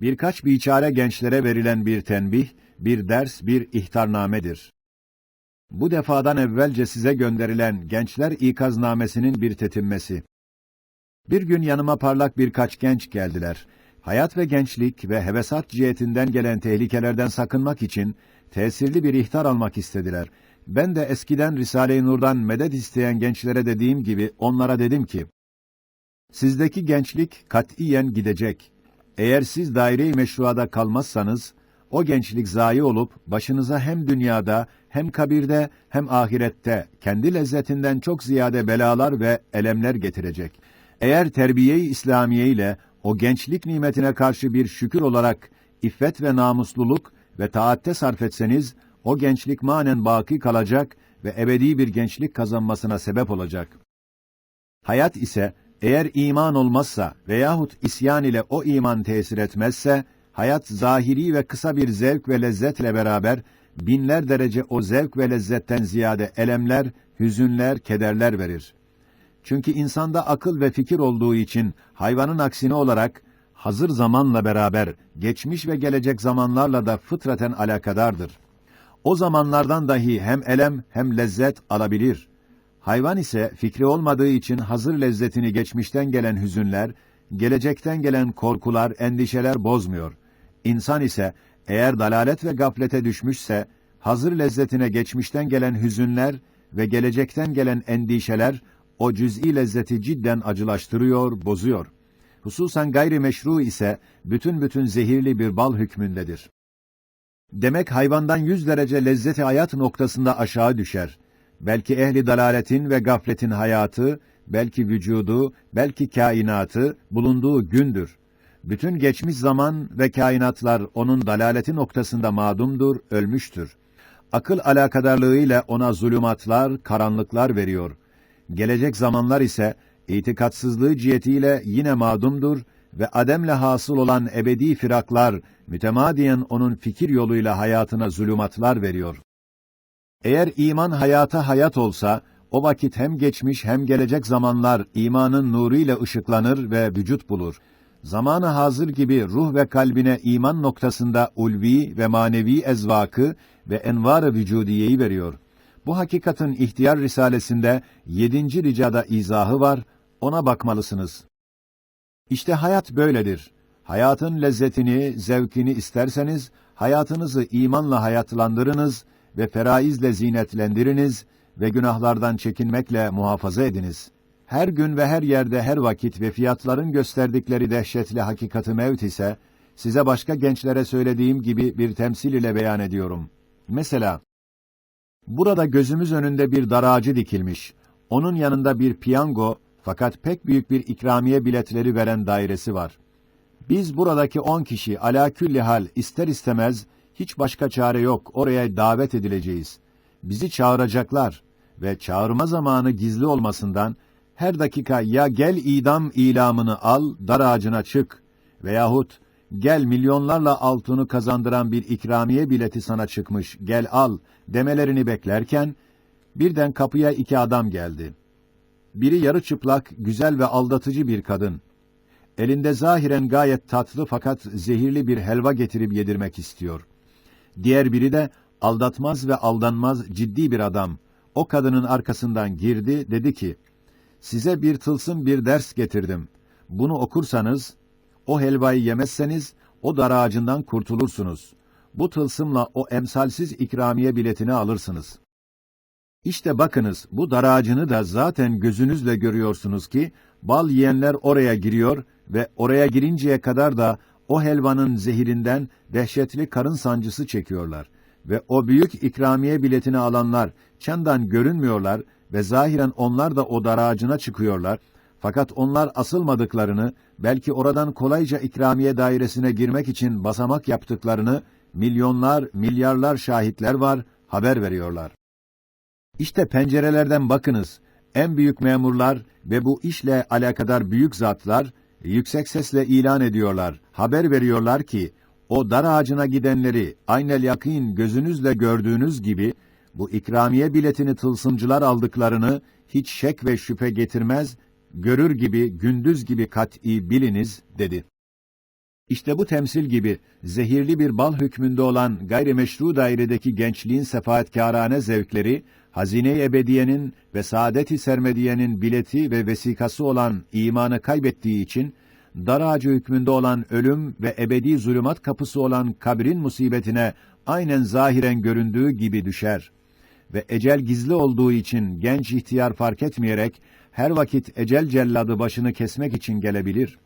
Birkaç biçare gençlere verilen bir tenbih, bir ders, bir ihtarnamedir. Bu defadan evvelce size gönderilen Gençler İkaznamesinin bir tetimmesi. Bir gün yanıma parlak birkaç genç geldiler. Hayat ve gençlik ve hevesat cihetinden gelen tehlikelerden sakınmak için tesirli bir ihtar almak istediler. Ben de eskiden Risale-i Nur'dan medet isteyen gençlere dediğim gibi onlara dedim ki, Sizdeki gençlik katiyen gidecek. Eğer siz daire-i meşruada kalmazsanız, o gençlik zayi olup başınıza hem dünyada hem kabirde hem ahirette kendi lezzetinden çok ziyade belalar ve elemler getirecek. Eğer terbiye-i İslamiye ile o gençlik nimetine karşı bir şükür olarak iffet ve namusluluk ve taatte sarf etseniz, o gençlik manen baki kalacak ve ebedi bir gençlik kazanmasına sebep olacak. Hayat ise eğer iman olmazsa veyahut isyan ile o iman tesir etmezse, hayat zahiri ve kısa bir zevk ve lezzetle beraber, binler derece o zevk ve lezzetten ziyade elemler, hüzünler, kederler verir. Çünkü insanda akıl ve fikir olduğu için, hayvanın aksine olarak, hazır zamanla beraber, geçmiş ve gelecek zamanlarla da fıtraten alakadardır. O zamanlardan dahi hem elem hem lezzet alabilir. Hayvan ise fikri olmadığı için hazır lezzetini geçmişten gelen hüzünler, gelecekten gelen korkular, endişeler bozmuyor. İnsan ise eğer dalalet ve gaflete düşmüşse, hazır lezzetine geçmişten gelen hüzünler ve gelecekten gelen endişeler o cüz'i lezzeti cidden acılaştırıyor, bozuyor. Hususan gayrimeşru ise bütün bütün zehirli bir bal hükmündedir. Demek hayvandan yüz derece lezzeti hayat noktasında aşağı düşer. Belki ehli dalaletin ve gafletin hayatı, belki vücudu, belki kainatı bulunduğu gündür. Bütün geçmiş zaman ve kainatlar onun dalaleti noktasında madumdur, ölmüştür. Akıl alakadarlığıyla ona zulümatlar, karanlıklar veriyor. Gelecek zamanlar ise itikatsızlığı cihetiyle yine madumdur ve ademle hasıl olan ebedi firaklar mütemadiyen onun fikir yoluyla hayatına zulümatlar veriyor. Eğer iman hayata hayat olsa, o vakit hem geçmiş hem gelecek zamanlar imanın nuruyla ışıklanır ve vücut bulur. Zamanı hazır gibi ruh ve kalbine iman noktasında ulvi ve manevi ezvakı ve envar-ı vücudiyeyi veriyor. Bu hakikatin ihtiyar risalesinde yedinci ricada izahı var, ona bakmalısınız. İşte hayat böyledir. Hayatın lezzetini, zevkini isterseniz, hayatınızı imanla hayatlandırınız ve feraizle zinetlendiriniz ve günahlardan çekinmekle muhafaza ediniz. Her gün ve her yerde her vakit ve fiyatların gösterdikleri dehşetli hakikati mevt ise, size başka gençlere söylediğim gibi bir temsil ile beyan ediyorum. Mesela, burada gözümüz önünde bir daracı dikilmiş, onun yanında bir piyango, fakat pek büyük bir ikramiye biletleri veren dairesi var. Biz buradaki on kişi ala külli hal ister istemez hiç başka çare yok oraya davet edileceğiz. Bizi çağıracaklar ve çağırma zamanı gizli olmasından her dakika ya gel idam ilamını al dar ağacına çık veyahut gel milyonlarla altını kazandıran bir ikramiye bileti sana çıkmış gel al demelerini beklerken birden kapıya iki adam geldi. Biri yarı çıplak, güzel ve aldatıcı bir kadın. Elinde zahiren gayet tatlı fakat zehirli bir helva getirip yedirmek istiyor. Diğer biri de aldatmaz ve aldanmaz ciddi bir adam. O kadının arkasından girdi, dedi ki, size bir tılsım bir ders getirdim. Bunu okursanız, o helvayı yemezseniz, o dar ağacından kurtulursunuz. Bu tılsımla o emsalsiz ikramiye biletini alırsınız. İşte bakınız, bu dar ağacını da zaten gözünüzle görüyorsunuz ki, bal yiyenler oraya giriyor ve oraya girinceye kadar da o helvanın zehirinden dehşetli karın sancısı çekiyorlar. Ve o büyük ikramiye biletini alanlar çendan görünmüyorlar ve zahiren onlar da o dar ağacına çıkıyorlar. Fakat onlar asılmadıklarını, belki oradan kolayca ikramiye dairesine girmek için basamak yaptıklarını, milyonlar, milyarlar şahitler var, haber veriyorlar. İşte pencerelerden bakınız, en büyük memurlar ve bu işle alakadar büyük zatlar, yüksek sesle ilan ediyorlar, haber veriyorlar ki, o dar ağacına gidenleri aynel yakîn gözünüzle gördüğünüz gibi, bu ikramiye biletini tılsımcılar aldıklarını hiç şek ve şüphe getirmez, görür gibi, gündüz gibi kat'î biliniz, dedi. İşte bu temsil gibi zehirli bir bal hükmünde olan gayrimeşru dairedeki gençliğin sefaatkârane zevkleri, hazine-i ebediyenin ve saadet-i sermediyenin bileti ve vesikası olan imanı kaybettiği için, dar ağacı hükmünde olan ölüm ve ebedi zulümat kapısı olan kabrin musibetine aynen zahiren göründüğü gibi düşer. Ve ecel gizli olduğu için genç ihtiyar fark etmeyerek, her vakit ecel celladı başını kesmek için gelebilir.''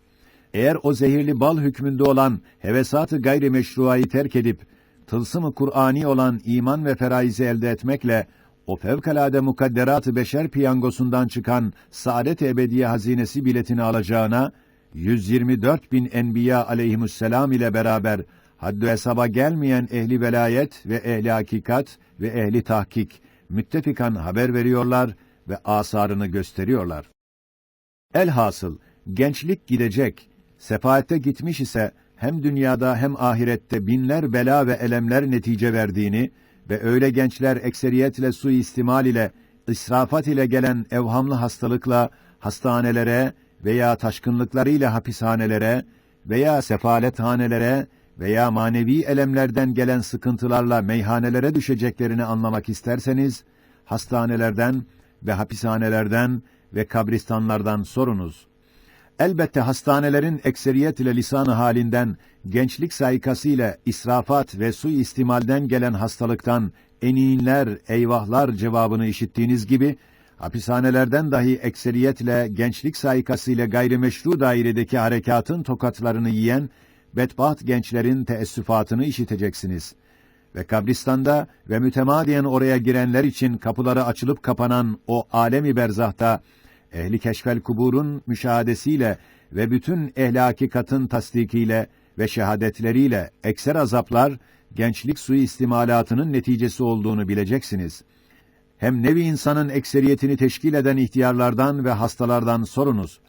Eğer o zehirli bal hükmünde olan hevesatı gayri meşruayı terk edip tılsımı Kur'ani olan iman ve feraizi elde etmekle o fevkalade mukadderat-ı beşer piyangosundan çıkan saadet ebediye hazinesi biletini alacağına 124 bin enbiya aleyhisselam ile beraber haddü hesaba gelmeyen ehli velayet ve ehli hakikat ve ehli tahkik müttefikan haber veriyorlar ve asarını gösteriyorlar. Elhasıl gençlik gidecek, Sefaatte gitmiş ise hem dünyada hem ahirette binler bela ve elemler netice verdiğini ve öyle gençler ekseriyetle suistimal ile israfat ile gelen evhamlı hastalıkla hastanelere veya taşkınlıklarıyla hapishanelere veya sefalethanelere veya manevi elemlerden gelen sıkıntılarla meyhanelere düşeceklerini anlamak isterseniz hastanelerden ve hapishanelerden ve kabristanlardan sorunuz. Elbette hastanelerin ekseriyet ile lisanı halinden, gençlik saykası ile israfat ve su istimalden gelen hastalıktan eniğinler, eyvahlar cevabını işittiğiniz gibi, hapishanelerden dahi ekseriyetle gençlik saykası ile gayrimeşru dairedeki harekatın tokatlarını yiyen, bedbaht gençlerin teessüfatını işiteceksiniz. Ve kabristanda ve mütemadiyen oraya girenler için kapıları açılıp kapanan o alemi berzahta, ehli keşfel kuburun müşahadesiyle ve bütün ehli hakikatın tasdikiyle ve şehadetleriyle ekser azaplar gençlik suyu istimalatının neticesi olduğunu bileceksiniz. Hem nevi insanın ekseriyetini teşkil eden ihtiyarlardan ve hastalardan sorunuz.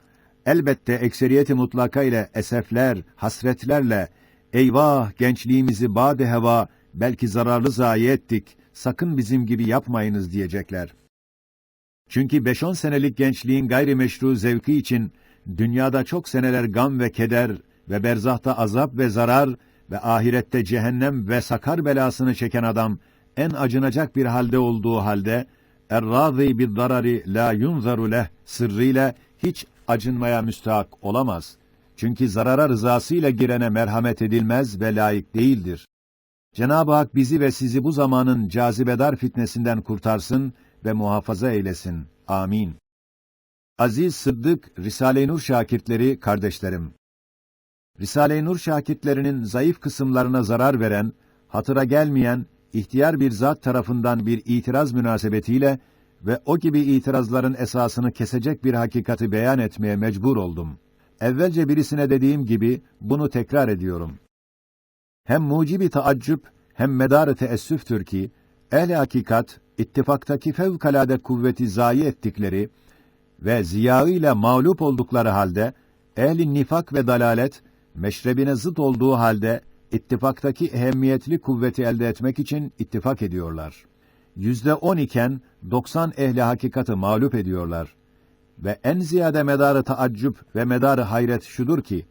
Elbette ekseriyeti mutlaka ile esefler, hasretlerle eyvah gençliğimizi bade heva belki zararlı zayi ettik. Sakın bizim gibi yapmayınız diyecekler. Çünkü 5-10 senelik gençliğin gayrimeşru zevki için dünyada çok seneler gam ve keder ve berzahta azap ve zarar ve ahirette cehennem ve sakar belasını çeken adam en acınacak bir halde olduğu halde er-râzî bid-darari la yunzaru leh sırrıyla hiç acınmaya müstahak olamaz. Çünkü zarara rızasıyla girene merhamet edilmez ve layık değildir. Cenab-ı Hak bizi ve sizi bu zamanın cazibedar fitnesinden kurtarsın ve muhafaza eylesin. Amin. Aziz Sıddık, Risale-i Nur şakirtleri, kardeşlerim. Risale-i Nur şakirtlerinin zayıf kısımlarına zarar veren, hatıra gelmeyen, ihtiyar bir zat tarafından bir itiraz münasebetiyle ve o gibi itirazların esasını kesecek bir hakikati beyan etmeye mecbur oldum. Evvelce birisine dediğim gibi bunu tekrar ediyorum. Hem mucibi taaccüp hem medarı teessüftür ki ehl hakikat ittifaktaki fevkalade kuvveti zayi ettikleri ve ziyağıyla mağlup oldukları halde ehli nifak ve dalalet meşrebine zıt olduğu halde ittifaktaki ehemmiyetli kuvveti elde etmek için ittifak ediyorlar. Yüzde on iken doksan ehli hakikati mağlup ediyorlar. Ve en ziyade medarı taaccüp ve medarı hayret şudur ki,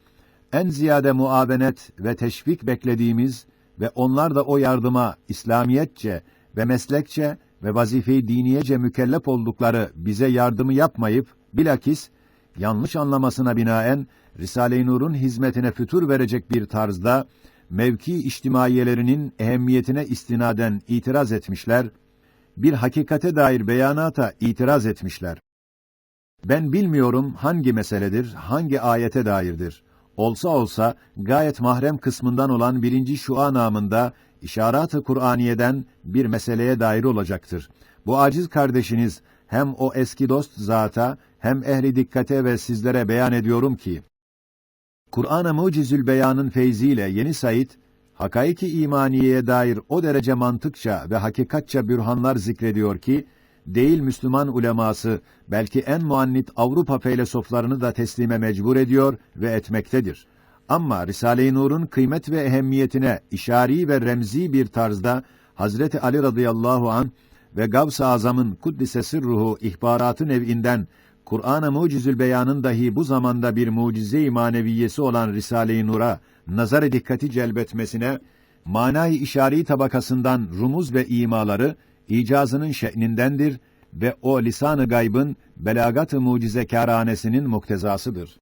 en ziyade muavenet ve teşvik beklediğimiz ve onlar da o yardıma İslamiyetçe ve meslekçe ve vazife-i diniyece mükellef oldukları bize yardımı yapmayıp bilakis yanlış anlamasına binaen Risale-i Nur'un hizmetine fütur verecek bir tarzda mevki içtimaiyelerinin ehemmiyetine istinaden itiraz etmişler, bir hakikate dair beyanata itiraz etmişler. Ben bilmiyorum hangi meseledir, hangi ayete dairdir. Olsa olsa gayet mahrem kısmından olan birinci şua namında işaret-ı Kur'aniye'den bir meseleye dair olacaktır. Bu aciz kardeşiniz hem o eski dost zata hem ehli dikkate ve sizlere beyan ediyorum ki Kur'an-ı Mucizül Beyan'ın feyziyle Yeni Said hakaiki imaniyeye dair o derece mantıkça ve hakikatça bürhanlar zikrediyor ki değil Müslüman uleması belki en muannit Avrupa filozoflarını da teslime mecbur ediyor ve etmektedir. Ama Risale-i Nur'un kıymet ve ehemmiyetine işari ve remzi bir tarzda Hazreti Ali radıyallahu an ve Gavs-ı Azam'ın kuddise sırruhu ihbaratı nev'inden Kur'an-ı Mucizül Beyan'ın dahi bu zamanda bir mucize-i maneviyesi olan Risale-i Nur'a nazar dikkati celbetmesine manay-ı işari tabakasından rumuz ve imaları icazının şe'nindendir ve o lisan-ı gaybın belagat-ı mucizekâranesinin muktezasıdır.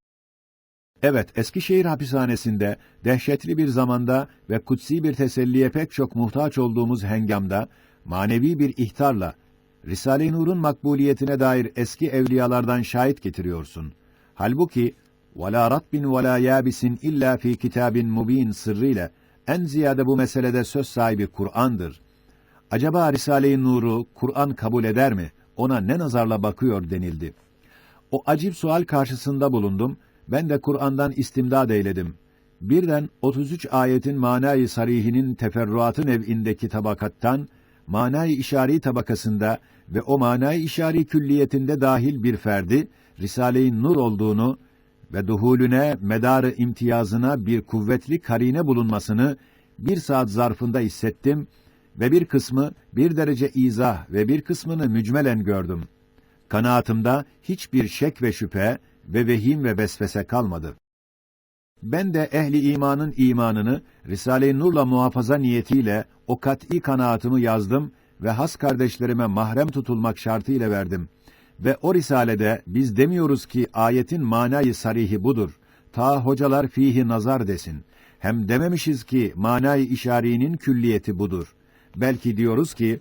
Evet, Eskişehir hapishanesinde dehşetli bir zamanda ve kutsi bir teselliye pek çok muhtaç olduğumuz hengamda manevi bir ihtarla Risale-i Nur'un makbuliyetine dair eski evliyalardan şahit getiriyorsun. Halbuki وَلَا رَطْبٍ وَلَا يَابِسٍ illa fi kitabin mubin sırrıyla en ziyade bu meselede söz sahibi Kur'an'dır. Acaba Risale-i Nur'u Kur'an kabul eder mi? Ona ne nazarla bakıyor denildi. O acip sual karşısında bulundum. ben de Kur'an'dan istimdad eyledim. Birden 33 ayetin manayı sarihinin teferruatı nev'indeki tabakattan manayı işari tabakasında ve o manayı işari külliyetinde dahil bir ferdi Risale-i Nur olduğunu ve duhulüne, medarı imtiyazına bir kuvvetli karine bulunmasını bir saat zarfında hissettim ve bir kısmı bir derece izah ve bir kısmını mücmelen gördüm. Kanaatımda hiçbir şek ve şüphe ve vehim ve vesvese kalmadı. Ben de ehli imanın imanını Risale-i Nur'la muhafaza niyetiyle o kat'î kanaatımı yazdım ve has kardeşlerime mahrem tutulmak şartıyla verdim. Ve o risalede biz demiyoruz ki ayetin manayı sarihi budur. Ta hocalar fihi nazar desin. Hem dememişiz ki manayı işarinin külliyeti budur. Belki diyoruz ki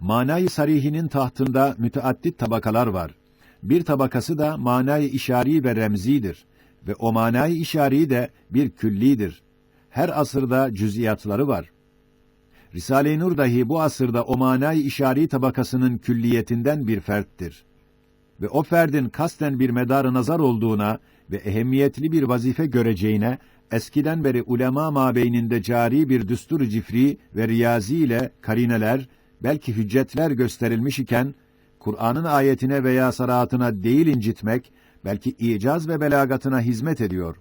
manayı sarihinin tahtında müteaddit tabakalar var. Bir tabakası da manayı işari ve remzidir ve o manayı işari de bir küllidir. Her asırda cüz'iyatları var. Risale-i Nur dahi bu asırda o manayı işari tabakasının külliyetinden bir ferttir. Ve o ferdin kasten bir medarı nazar olduğuna ve ehemmiyetli bir vazife göreceğine eskiden beri ulema mabeyninde cari bir düstur cifri ve riyazi ile karineler, belki hüccetler gösterilmiş iken, Kur'an'ın ayetine veya sarahatına değil incitmek, belki icaz ve belagatına hizmet ediyor.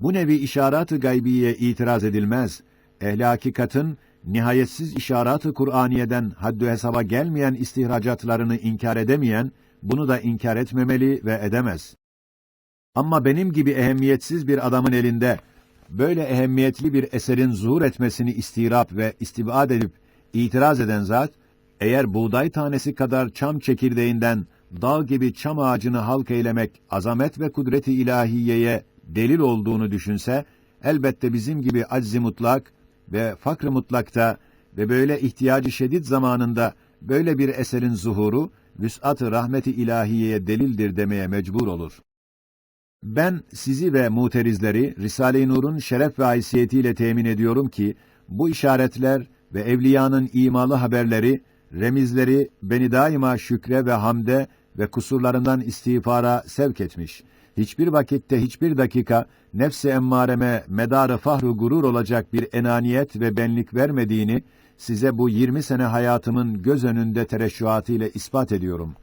Bu nevi işaret-ı gaybiye itiraz edilmez. Ehli hakikatın nihayetsiz işaret-ı Kur'aniyeden haddü hesaba gelmeyen istihracatlarını inkar edemeyen, bunu da inkar etmemeli ve edemez. Ama benim gibi ehemmiyetsiz bir adamın elinde böyle ehemmiyetli bir eserin zuhur etmesini istirap ve istibad edip itiraz eden zat, eğer buğday tanesi kadar çam çekirdeğinden dağ gibi çam ağacını halk eylemek azamet ve kudreti ilahiyeye delil olduğunu düşünse, elbette bizim gibi aczi mutlak ve fakr mutlakta ve böyle ihtiyacı şedid zamanında böyle bir eserin zuhuru, vüs'at-ı rahmeti ilahiyeye delildir demeye mecbur olur. Ben sizi ve muterizleri Risale-i Nur'un şeref ve haysiyetiyle temin ediyorum ki bu işaretler ve evliyanın imalı haberleri, remizleri beni daima şükre ve hamde ve kusurlarından istiğfara sevk etmiş. Hiçbir vakitte hiçbir dakika nefsi emmareme medarı fahru gurur olacak bir enaniyet ve benlik vermediğini size bu 20 sene hayatımın göz önünde tereşşuatı ile ispat ediyorum.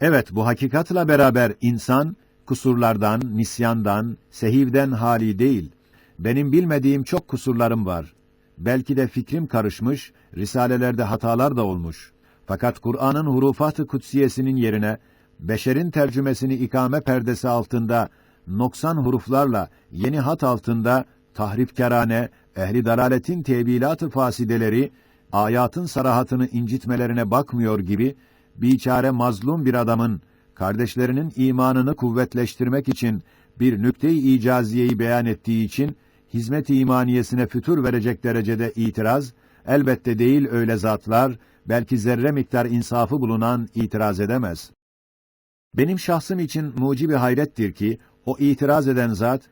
Evet, bu hakikatla beraber insan kusurlardan, nisyandan, sehivden hali değil. Benim bilmediğim çok kusurlarım var. Belki de fikrim karışmış, risalelerde hatalar da olmuş. Fakat Kur'an'ın hurufat-ı kutsiyesinin yerine beşerin tercümesini ikame perdesi altında noksan huruflarla yeni hat altında tahrifkarane ehli dalaletin tevilat-ı fasideleri ayatın sarahatını incitmelerine bakmıyor gibi biçare mazlum bir adamın kardeşlerinin imanını kuvvetleştirmek için bir nükte-i icaziyeyi beyan ettiği için hizmet-i imaniyesine fütur verecek derecede itiraz elbette değil öyle zatlar belki zerre miktar insafı bulunan itiraz edemez. Benim şahsım için mucibi hayrettir ki o itiraz eden zat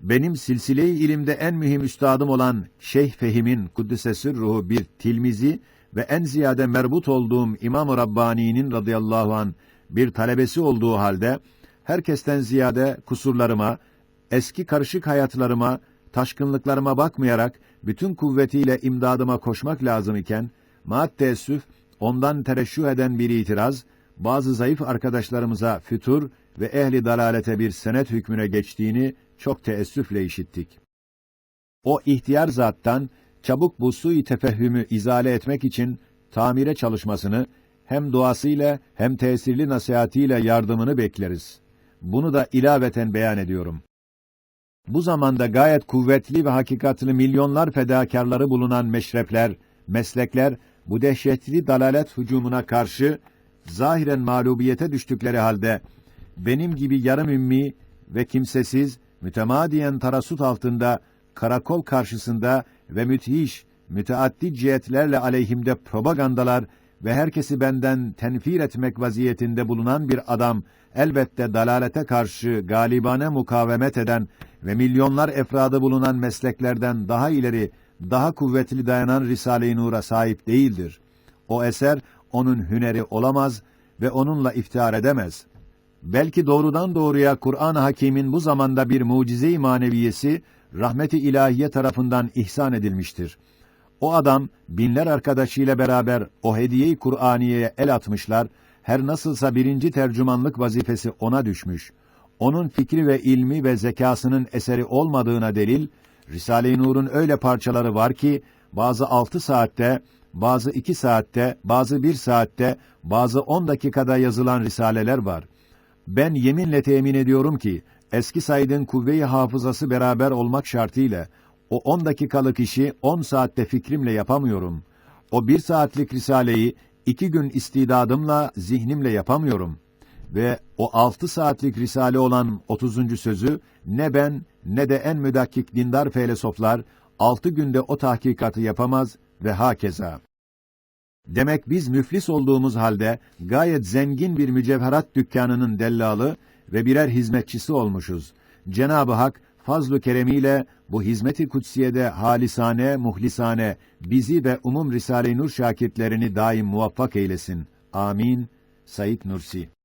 benim silsile-i ilimde en mühim üstadım olan Şeyh Fehim'in kuddise ruhu bir tilmizi ve en ziyade merbut olduğum İmam-ı Rabbani'nin radıyallahu an bir talebesi olduğu halde herkesten ziyade kusurlarıma, eski karışık hayatlarıma, taşkınlıklarıma bakmayarak bütün kuvvetiyle imdadıma koşmak lazım iken maat ondan tereşşüh eden bir itiraz bazı zayıf arkadaşlarımıza fütur ve ehli dalalete bir senet hükmüne geçtiğini çok teessüfle işittik. O ihtiyar zattan çabuk bu sui tefehhümü izale etmek için tamire çalışmasını hem duasıyla hem tesirli nasihatiyle yardımını bekleriz. Bunu da ilaveten beyan ediyorum. Bu zamanda gayet kuvvetli ve hakikatli milyonlar fedakarları bulunan meşrepler, meslekler bu dehşetli dalalet hücumuna karşı zahiren mağlubiyete düştükleri halde benim gibi yarım ümmi ve kimsesiz mütemadiyen tarasut altında karakol karşısında ve müthiş müteaddi cihetlerle aleyhimde propagandalar ve herkesi benden tenfir etmek vaziyetinde bulunan bir adam elbette dalalete karşı galibane mukavemet eden ve milyonlar efradı bulunan mesleklerden daha ileri, daha kuvvetli dayanan Risale-i Nur'a sahip değildir. O eser onun hüneri olamaz ve onunla iftihar edemez. Belki doğrudan doğruya Kur'an-ı Hakîm'in bu zamanda bir mucize-i maneviyesi rahmeti ilahiye tarafından ihsan edilmiştir. O adam binler arkadaşıyla beraber o hediyeyi Kur'aniye'ye el atmışlar. Her nasılsa birinci tercümanlık vazifesi ona düşmüş. Onun fikri ve ilmi ve zekasının eseri olmadığına delil Risale-i Nur'un öyle parçaları var ki bazı altı saatte, bazı iki saatte, bazı bir saatte, bazı on dakikada yazılan risaleler var. Ben yeminle temin ediyorum ki eski Said'in kuvve-i hafızası beraber olmak şartıyla o on dakikalık işi on saatte fikrimle yapamıyorum. O bir saatlik risaleyi iki gün istidadımla, zihnimle yapamıyorum. Ve o altı saatlik risale olan otuzuncu sözü ne ben ne de en müdakkik dindar felsefeler altı günde o tahkikatı yapamaz ve hakeza. Demek biz müflis olduğumuz halde gayet zengin bir mücevherat dükkanının dellalı ve birer hizmetçisi olmuşuz. Cenab-ı Hak fazl-ı keremiyle bu hizmeti kutsiyede halisane, muhlisane bizi ve umum Risale-i Nur şakirtlerini daim muvaffak eylesin. Amin. Said Nursi